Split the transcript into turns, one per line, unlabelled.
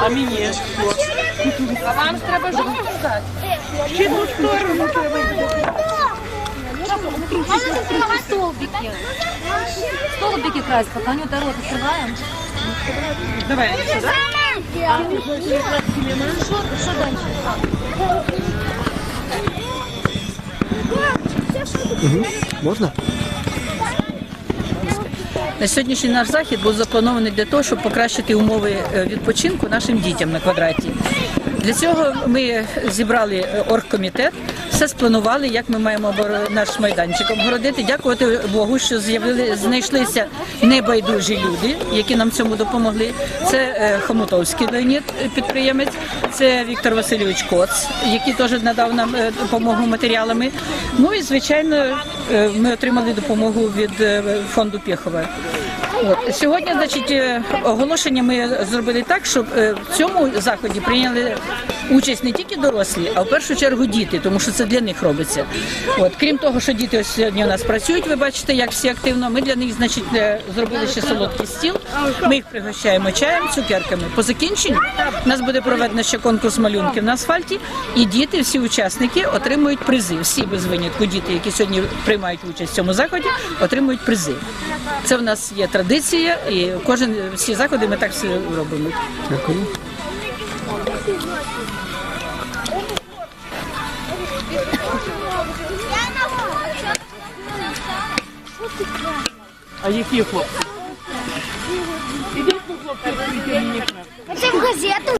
А мені що?
А вам треба жовту ждати.
Ще ту сторону треба йти.
Столбики. Столбики красть, пока не рот открываем.
Давай, сюда.
А, что, что дальше?
Угу.
Можно? Сьогоднішній наш захід був запланований для того, щоб покращити умови е, відпочинку нашим дітям на квадраті. Для цього ми зібрали е, оргкомітет, все спланували, як ми маємо наш майданчик обгородити. Дякувати Богу, що з'явили знайшлися небайдужі люди, які нам цьому допомогли. Це е, Хомутовський Леонід, підприємець, це Віктор Васильович Коц, який теж надав нам допомогу матеріалами. Ну і звичайно, ми отримали допомогу від е, фонду Пєхова. От сьогодні, значить, е, оголошення ми зробили так, щоб е, в цьому заході прийняли участь не тільки дорослі, а в першу чергу діти, тому що це для них робиться. От крім того, що діти ось сьогодні у нас працюють, ви бачите, як всі активно. Ми для них, значить, е, зробили ще солодкий стіл. Ми їх пригощаємо чаєм, цукерками. По закінченню у нас буде проведено ще конкурс малюнків на асфальті, і діти, всі учасники, отримують призи. Всі без винятку діти, які сьогодні приймають участь в цьому заході, отримують призи. Це в нас є традиція, і кожен всі заходи ми так всі робимо.
Дякую.
А які хлопці? Ідіть, хлопці, мені.
Це в газету.